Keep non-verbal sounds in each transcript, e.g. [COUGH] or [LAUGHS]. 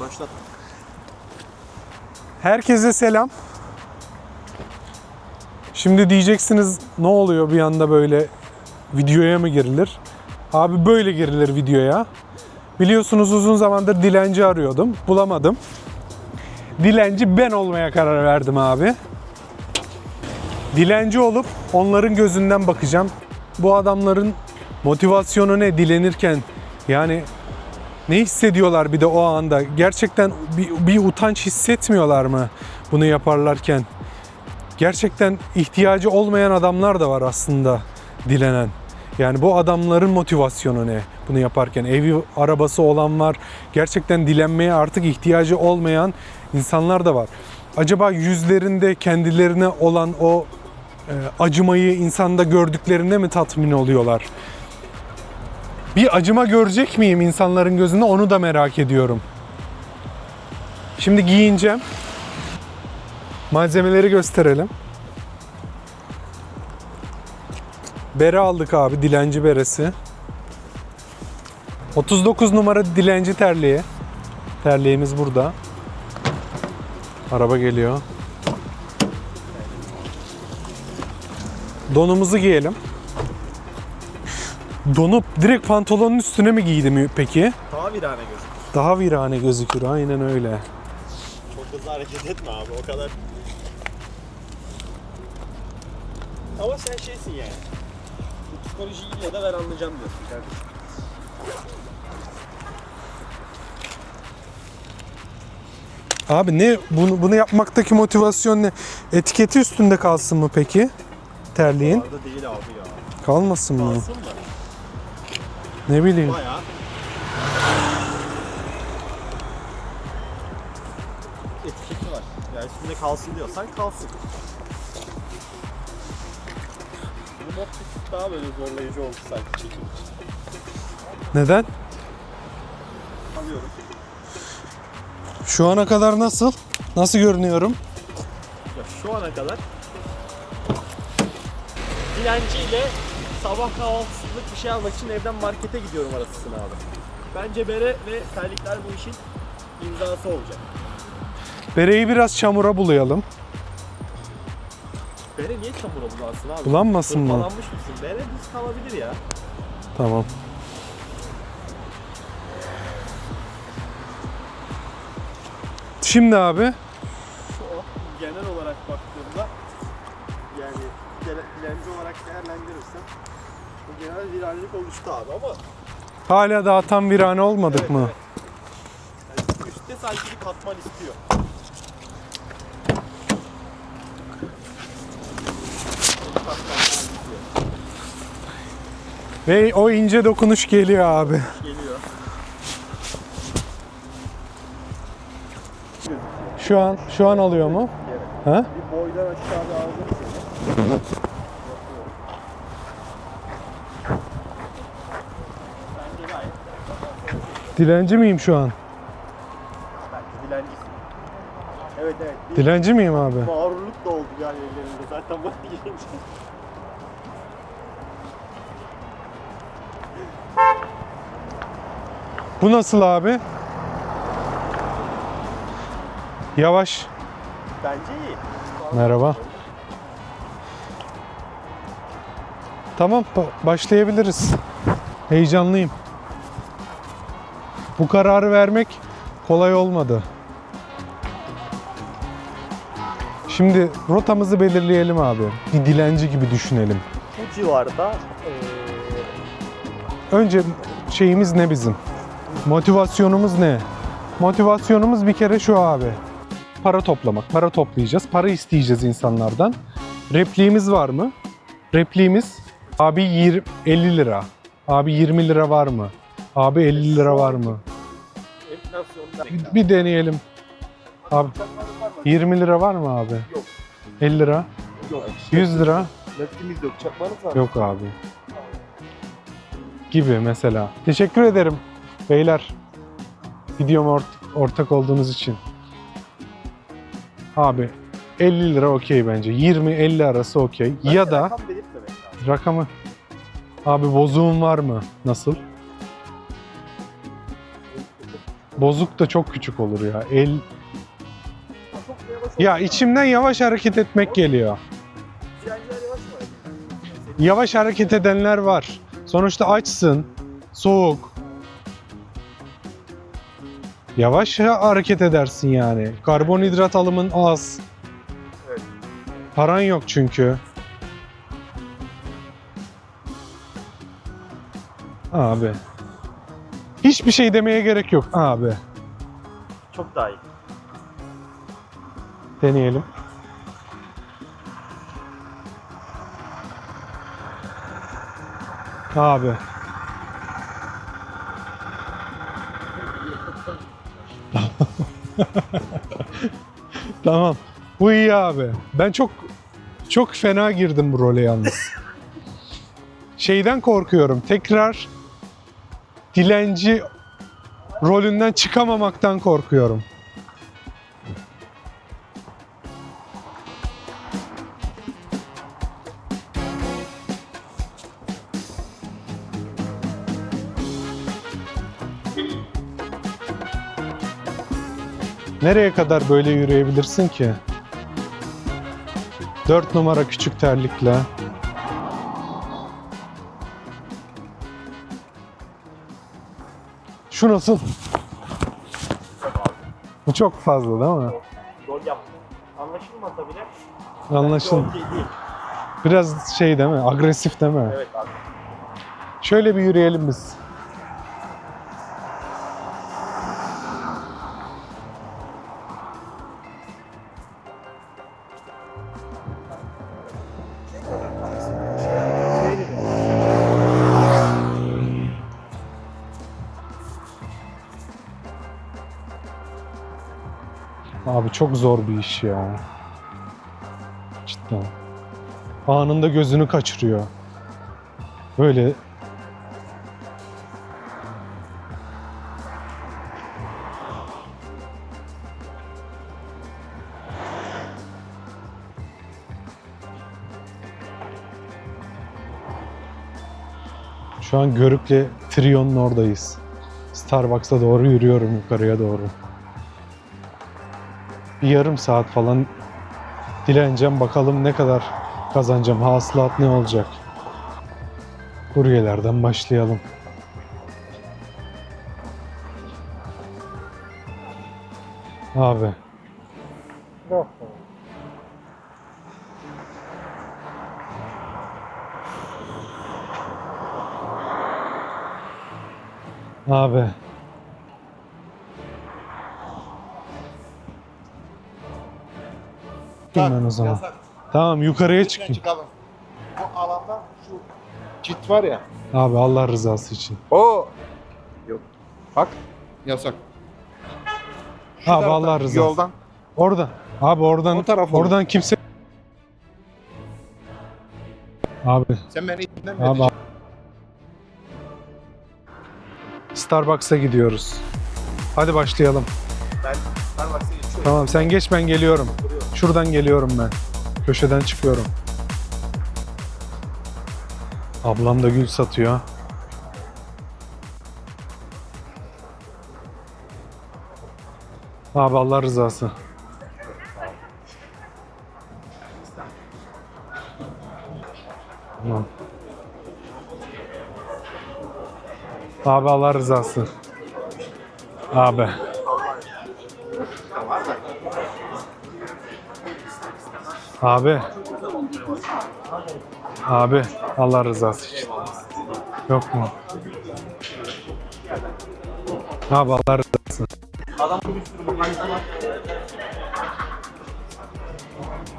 Başlat. Herkese selam. Şimdi diyeceksiniz ne oluyor bir anda böyle videoya mı girilir? Abi böyle girilir videoya. Biliyorsunuz uzun zamandır dilenci arıyordum. Bulamadım. Dilenci ben olmaya karar verdim abi. Dilenci olup onların gözünden bakacağım. Bu adamların motivasyonu ne dilenirken yani ne hissediyorlar bir de o anda? Gerçekten bir, bir utanç hissetmiyorlar mı bunu yaparlarken? Gerçekten ihtiyacı olmayan adamlar da var aslında dilenen. Yani bu adamların motivasyonu ne bunu yaparken? Evi, arabası olan var. Gerçekten dilenmeye artık ihtiyacı olmayan insanlar da var. Acaba yüzlerinde kendilerine olan o e, acımayı insanda gördüklerinde mi tatmin oluyorlar? Bir acıma görecek miyim insanların gözünde onu da merak ediyorum. Şimdi giyineceğim. Malzemeleri gösterelim. Bere aldık abi, dilenci beresi. 39 numara dilenci terliği. Terliğimiz burada. Araba geliyor. Donumuzu giyelim. Donup direkt pantolonun üstüne mi giydim peki? Daha virane gözüküyor. Daha virane gözükür. Aynen öyle. Çok hızlı hareket etme abi o kadar. Ama sen şeysin yani. Bu psikolojiyi yine de ben anlayacağım diyorsun kardeşim. Abi ne bunu bunu yapmaktaki motivasyon ne? Etiketi üstünde kalsın mı peki? Terliğin Orada değil abi ya. kalmasın mı? Kalsın da Ne bileyim. bayağı. Etiketi var. Yani üstünde kalsın diyorsan kalsın. Bu mod daha böyle zorlayıcı oldu sanki çekim için. Neden? Alıyorum. Şu ana kadar nasıl? Nasıl görünüyorum? Ya şu ana kadar dilenciyle sabah kahvaltısılık bir şey almak için evden markete gidiyorum arasısına abi. Bence bere ve terlikler bu işin imzası olacak. Bereyi biraz çamura bulayalım. Bere niye çamura bulansın abi? Bulanmasın mı? Hırpalanmış mısın? Bere düz kalabilir ya. Tamam. Şimdi abi Şu o genel olarak baktığımda yani dilenci olarak değerlendirirsem bu genel virallik oluştu abi ama hala daha tam virane olmadık Evet, mı? yani üstte sanki bir katman istiyor. Ve o ince dokunuş geliyor abi. Geliyor. Şu an şu an alıyor mu? Ha? Bir boydan aşağıda aldım seni. Dilenci miyim şu an? bence dilencisin. Evet evet. Bir Dilenci miyim abi? mağrurluk da oldu yani ellerinde zaten bak gelince. Bu nasıl abi? Yavaş. Bence iyi. Merhaba. Tamam ba- başlayabiliriz. Heyecanlıyım. Bu kararı vermek kolay olmadı. Şimdi rotamızı belirleyelim abi. Bir dilenci gibi düşünelim. Bu civarda eee Önce şeyimiz ne bizim? Motivasyonumuz ne? Motivasyonumuz bir kere şu abi. Para toplamak. Para toplayacağız. Para isteyeceğiz insanlardan. Repliğimiz var mı? Repliğimiz abi yir- 50 lira. Abi 20 lira var mı? Abi 50 lira var mı? Bir, bir deneyelim. Abi 20 lira var mı abi? Yok. 50 lira? yok. 100 lira? Naktimiz yok. Çakmanız var. Yok abi. Gibi mesela. Teşekkür ederim beyler. Videoma ort- ortak olduğunuz için. Abi 50 lira okey bence. 20-50 arası okey. Ya da Rakam rakamı. Abi bozuğun var mı? Nasıl? Bozuk da çok küçük olur ya. El ya içimden yavaş hareket etmek geliyor. Yavaş hareket edenler var. Sonuçta açsın, soğuk. Yavaş hareket edersin yani. Karbonhidrat alımın az. Paran yok çünkü. Abi. Hiçbir şey demeye gerek yok abi. Çok daha iyi. Deneyelim. Abi. [LAUGHS] tamam. Bu iyi abi. Ben çok çok fena girdim bu role yalnız. Şeyden korkuyorum. Tekrar dilenci rolünden çıkamamaktan korkuyorum. Nereye kadar böyle yürüyebilirsin ki? 4 numara küçük terlikle. Şu nasıl? Bu çok fazla değil mi? Rol yaptı. Anlaşılmasa bile Anlaşıldı. okey değil. Biraz şey değil mi? Agresif değil mi? Evet abi. Şöyle bir yürüyelim biz. Abi çok zor bir iş ya. Cidden. Anında gözünü kaçırıyor. Böyle Şu an Görükle Trion'un oradayız. Starbucks'a doğru yürüyorum yukarıya doğru. Bir yarım saat falan dileneceğim bakalım ne kadar kazanacağım. Hasılat ne olacak? Kuryelerden başlayalım. Abi. Abi. Çıkayım ben o zaman. Yasak. Tamam yukarıya Lütfen çıkayım. çıkalım. Bu alanda şu çit var ya. Abi Allah rızası için. O yok. Bak yasak. Şu Abi taraftan, Allah rızası. Yoldan. Orada. Abi oradan O taraf olur. oradan kimse Abi Sen beni içinden mi Abi edeceksin? Starbucks'a gidiyoruz. Hadi başlayalım. Ben Starbucks'a geçiyorum. Tamam sen geç ben geliyorum. Şuradan geliyorum ben. Köşeden çıkıyorum. Ablam da gül satıyor. Abi Allah rızası. Abi Allah rızası. Abi. Abi. Abi Allah rızası için. Yok mu? Abi Allah rızası.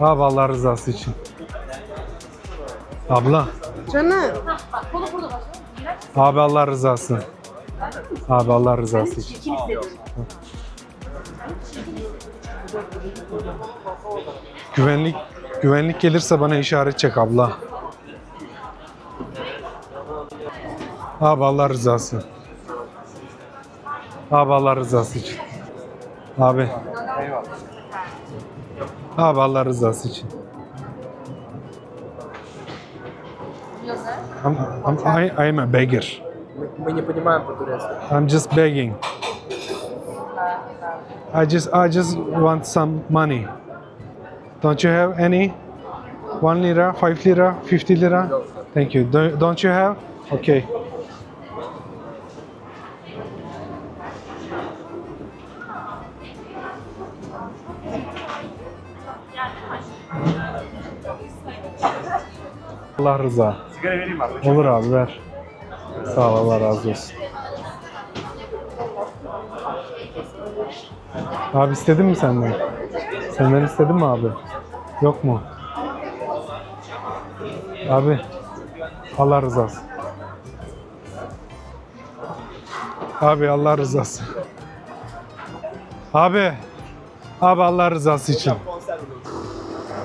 Abi Allah rızası için. Abla. Canım. Abi Allah rızası. Abi Allah rızası için. Güvenlik güvenlik gelirse bana işaret çek abla. Abi Allah rızası. Abi Allah rızası için. Abi. Abi Allah rızası için. I'm, I'm, I, I'm a beggar. Мы не понимаем по-турецки. I'm just begging. I just I just want some money. Don't you have any? One lira, five lira, fifty lira? Thank you. Do- Don't you have? Okay. Allah rıza. Sigara vereyim abi. Olur abi ver. Sağ ol Allah razı olsun. Abi istedin mi senden? Senden istedin mi abi? Yok mu? Abi Allah rızası. Abi Allah rızası. Abi. Abi Allah rızası için.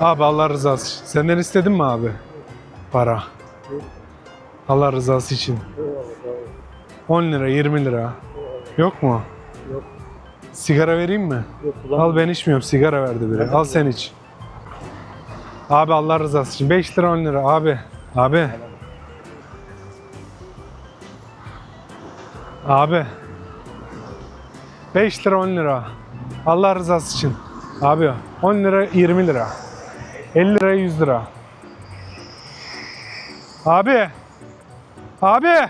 Abi Allah rızası için. Senden istedin mi abi? Para. Allah rızası için. 10 lira, 20 lira. Yok mu? Yok. Sigara vereyim mi? Yok, Al ben içmiyorum. Sigara verdi biri. Al sen iç. Abi Allah rızası için. 5 lira 10 lira abi. Abi. Abi. 5 lira 10 lira. Allah rızası için. Abi 10 lira 20 lira. 50 lira 100 lira. Abi. Abi.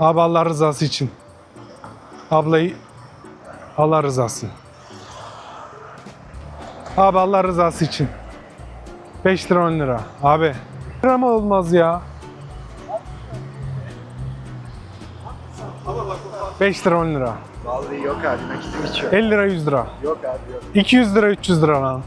Abi Allah rızası için. Ablayı Allah rızası. Abi Allah rızası için. 5 lira 10 lira. Abi. Lira mı olmaz ya? 5 lira 10 lira. Vallahi yok abi nakitim hiç yok. 50 lira 100 lira. Yok abi yok. 200 lira 300 lira lan.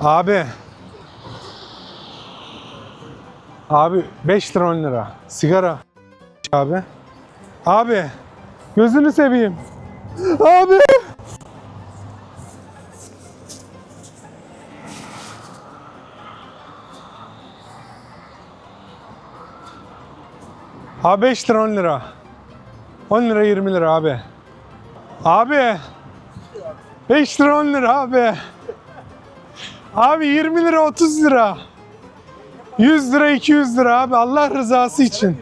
Abi. Abi 5 lira 10 lira. Sigara. Abi. Abi. Gözünü seveyim. Abi. Abi 5 lira 10 lira. 10 lira 20 lira abi. Abi. 5 lira 10 lira abi. Abi 20 lira 30 lira. 100 lira 200 lira abi Allah rızası için.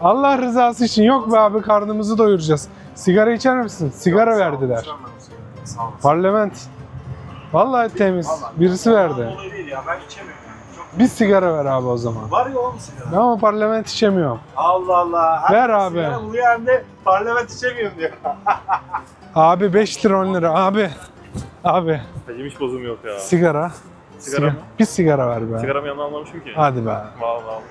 Allah rızası için yok be abi karnımızı doyuracağız. Sigara içer misin? Sigara verdiler. Sağ olasın. Parlament. Vallahi temiz. Birisi verdi. Olayı değil ya ben içemiyorum. Çok Bir sigara ver abi o zaman. var ya oğlum sigara. Ama parlament içemiyorum. Allah Allah. Ver Herkes abi. Sigara buluyor hem de parlament içemiyorum diyor. [LAUGHS] Abi 5 lira 10 lira abi. Abi Hacım hiç bozum yok ya. sigara. Sigara mı? Bir sigara ver be. Sigaramı yanına almamışım ki. Hadi be. Vallahi.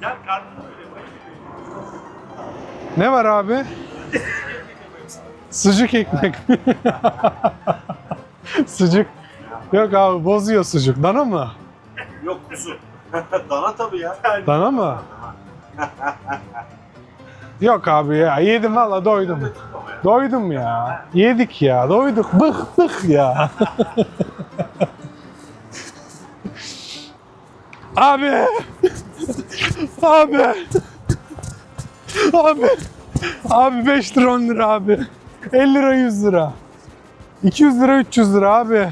Gel bak. Ne var abi? Sucuk ekmek mi? sucuk. Yok abi bozuyor sucuk. Dana mı? Yok kuzu. [LAUGHS] Dana tabii ya. Dana mı? Yok abi ya yedim valla doydum. Doydum ya. Yedik ya doyduk. Bıktık ya. [LAUGHS] abi. abi. Abi. Abi 5 lira 10 lira abi. 50 lira 100 lira. 200 lira 300 lira abi.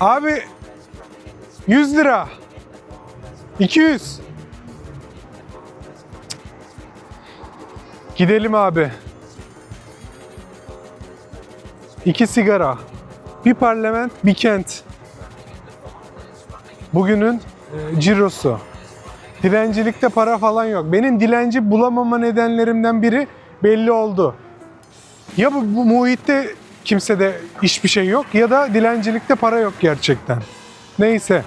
Abi 100 lira. 200. Gidelim abi. İki sigara. Bir parlament, bir kent. Bugünün e, cirosu. Dilencilikte para falan yok. Benim dilenci bulamama nedenlerimden biri belli oldu. Ya bu, bu muhitte kimsede hiçbir şey yok ya da dilencilikte para yok gerçekten. Neyse.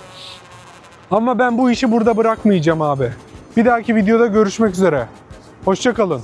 Ama ben bu işi burada bırakmayacağım abi. Bir dahaki videoda görüşmek üzere. Hoşçakalın.